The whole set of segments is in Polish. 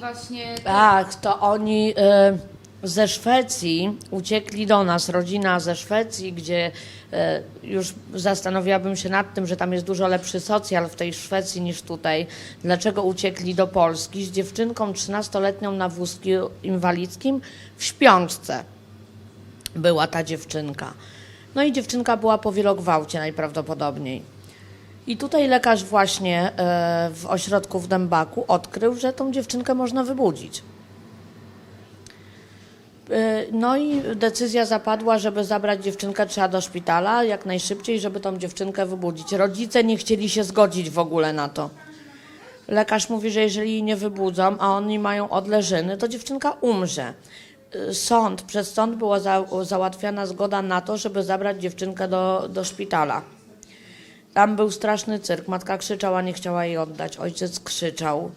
właśnie... Tak, to oni e, ze Szwecji uciekli do nas, rodzina ze Szwecji, gdzie e, już zastanowiłabym się nad tym, że tam jest dużo lepszy socjal w tej Szwecji niż tutaj. Dlaczego uciekli do Polski z dziewczynką 13-letnią na wózku inwalidzkim w śpiączce? Była ta dziewczynka. No i dziewczynka była po wielogwałcie najprawdopodobniej. I tutaj lekarz właśnie e, w ośrodku w Dębaku odkrył, że tą dziewczynkę można wybudzić. E, No i decyzja zapadła, żeby zabrać dziewczynkę trzeba do szpitala jak najszybciej, żeby tą dziewczynkę wybudzić. Rodzice nie chcieli się zgodzić w ogóle na to. Lekarz mówi, że jeżeli jej nie wybudzą, a oni mają odleżyny, to dziewczynka umrze. Y, Sąd, przez sąd była za, załatwiana zgoda na to, żeby zabrać dziewczynkę do, do szpitala. Tam był straszny cyrk. Matka krzyczała, nie chciała jej oddać. Ojciec krzyczał.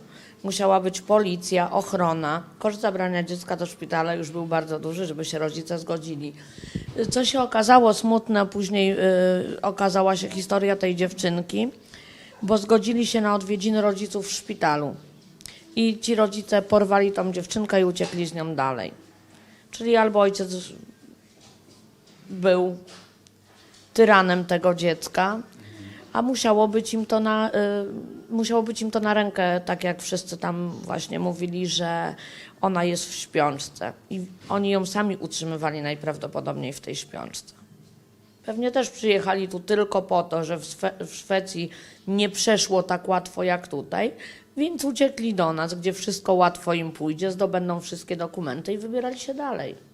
Musiała być policja, ochrona. Koszt zabrania dziecka do szpitala już był bardzo duży, żeby się rodzice zgodzili. Co się okazało smutne, później y, okazała się historia tej dziewczynki, bo zgodzili się na odwiedziny rodziców w szpitalu. I ci rodzice porwali tą dziewczynkę i uciekli z nią dalej. Czyli albo ojciec był tyranem tego dziecka, a musiało być im to na, y, musiało być im to na rękę, tak jak wszyscy tam właśnie mówili, że ona jest w śpiączce. I oni ją sami utrzymywali najprawdopodobniej w tej śpiączce. Pewnie też przyjechali tu tylko po to, że w, Swe- w Szwecji nie przeszło tak łatwo jak tutaj, więc uciekli do nas, gdzie wszystko łatwo im pójdzie, zdobędą wszystkie dokumenty i wybierali się dalej.